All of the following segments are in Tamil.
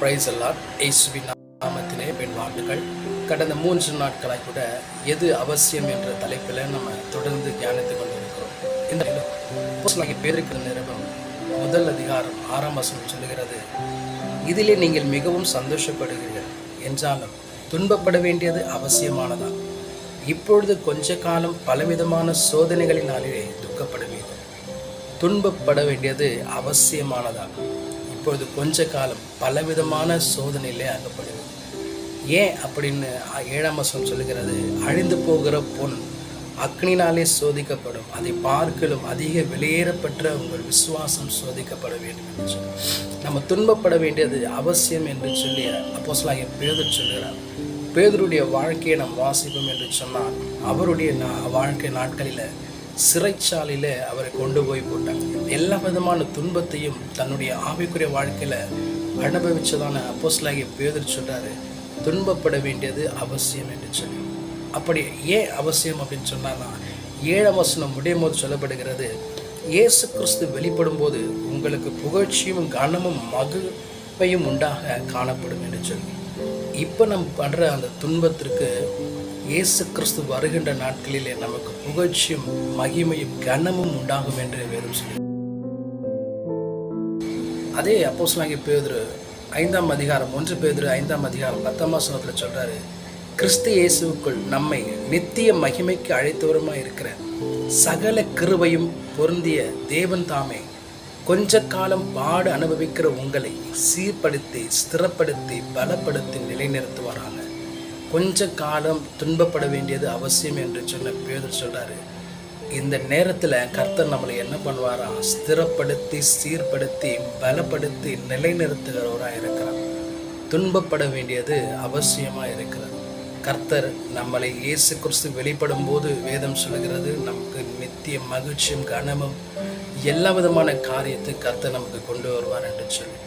பிரைஸ் எல்லாம் இயேசுவின் நாமத்திலே பெண் வாழ்த்துக்கள் கடந்த மூன்று நாட்களாக கூட எது அவசியம் என்ற தலைப்பில் நம்ம தொடர்ந்து தியானித்துக் கொண்டிருக்கிறோம். இந்த பேருக்கு நிறுவனம் முதல் அதிகாரம் ஆறாம் வசனம் சொல்லுகிறது இதிலே நீங்கள் மிகவும் சந்தோஷப்படுகிறீர்கள். என்றாலும் துன்பப்பட வேண்டியது அவசியமானதா? இப்பொழுது கொஞ்ச காலம் பலவிதமான சோதனைகளினாலே துக்கப்படுவீர்கள். துன்பப்பட வேண்டியது அவசியமானதான் இப்பொழுது கொஞ்ச காலம் பலவிதமான சோதனையிலே அகப்படுது ஏன் அப்படின்னு ஏழாம் வசனம் சொல்லுகிறது அழிந்து போகிற பொன் அக்னினாலே சோதிக்கப்படும். அதை பார்க்கலும் அதிக வெளியேறப்பட்ட உங்கள் விசுவாசம் சோதிக்கப்பட வேண்டும். என்று சொல்லி நம்ம துன்பப்பட வேண்டியது அவசியம் என்று சொல்லி அப்போஸ்தலனாகிய பேதர் சொல்கிறார் பேதருடைய வாழ்க்கையை நாம் வாசிப்போம் என்று சொன்னால் அவருடைய நா வாழ்க்கை நாட்களில் சிறைச்சாலையில் அவரை கொண்டு போய் போட்டாங்க. எல்லா விதமான துன்பத்தையும் தன்னுடைய ஆவிக்குரிய வாழ்க்கையில் அனுபவித்ததான அப்போஸ்லாகிய பேதர் சொல்கிறாரு துன்பப்பட வேண்டியது அவசியம் என்று சொல்லி. அப்படி ஏன் அவசியம் அப்படின்னு சொன்னான்னா ஏழாம் வசனம் முடியும் போது சொல்லப்படுகிறது இயேசு கிறிஸ்து வெளிப்படும் போது உங்களுக்கு புகழ்ச்சியும் கனமும் மகிழ்வையும் உண்டாக காணப்படும் என்று சொல்லி. இப்போ நம்ம படுற அந்த துன்பத்திற்கு இயேசு கிறிஸ்து வருகின்ற நாட்களிலே நமக்கு புகழ்ச்சியும் மகிமையும் கனமும் உண்டாகும் என்று வேதம் சொல்லி அதே அப்போஸ்தலனாகிய பேதுரு ஐந்தாம் அதிகாரம் ஒன்று பேதுரு ஐந்தாம் அதிகாரம் பத்தாம் வசனத்தில் சொல்றாரு கிறிஸ்து இயேசுவுக்குள் நம்மை நித்திய மகிமைக்கு அழைத்தவருமாக இருக்கிற சகல கிருவையும் பொருந்திய தேவன் தாமே கொஞ்ச காலம் பாடு அனுபவிக்கிற உங்களை சீர்படுத்தி ஸ்திரப்படுத்தி பலப்படுத்தி நிலைநிறுத்துவாராங்க கொஞ்ச காலம் துன்பப்பட வேண்டியது அவசியம் என்று சொன்ன பேதர் சொல்றாரு. இந்த நேரத்தில் கர்த்தர் நம்மளை என்ன பண்ணுவாரா? ஸ்திரப்படுத்தி சீர்படுத்தி பலப்படுத்தி நிலைநிறுத்துகிறவராக இருக்கிறார். துன்பப்பட வேண்டியது அவசியமாக இருக்கிறது. கர்த்தர் நம்மளை இயேசு கிறிஸ்து வெளிப்படும் போது வேதம் சொல்லுகிறது நமக்கு நித்திய மகிழ்ச்சியும் கனமும் எல்லா விதமான காரியத்தை கர்த்தர் நமக்கு கொண்டு வருவார் என்று சொல்லி.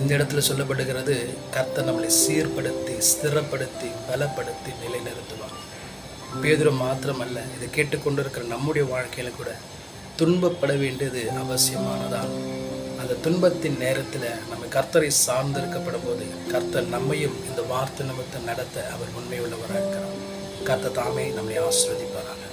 இந்த இடத்துல சொல்லப்படுகிறது கர்த்தர் நம்மளை சீர்படுத்தி ஸ்திரப்படுத்தி பலப்படுத்தி நிலைநிறுத்துவார். பேதுரம் மாத்திரமல்ல இதை கேட்டுக்கொண்டிருக்கிற நம்முடைய வாழ்க்கையில் கூட துன்பப்பட வேண்டியது அவசியமானதான் அந்த துன்பத்தின் நேரத்தில் நம்ம கர்த்தரை சார்ந்து இருக்கப்படும் போது கர்த்தர் நம்மையும் இந்த வார்த்தை நிமித்தம் நடத்த அவர் உண்மையுள்ளவராக இருக்கிறார் கர்த்தர் தாமே நம்மை ஆஸ்ரதிப்பாராங்க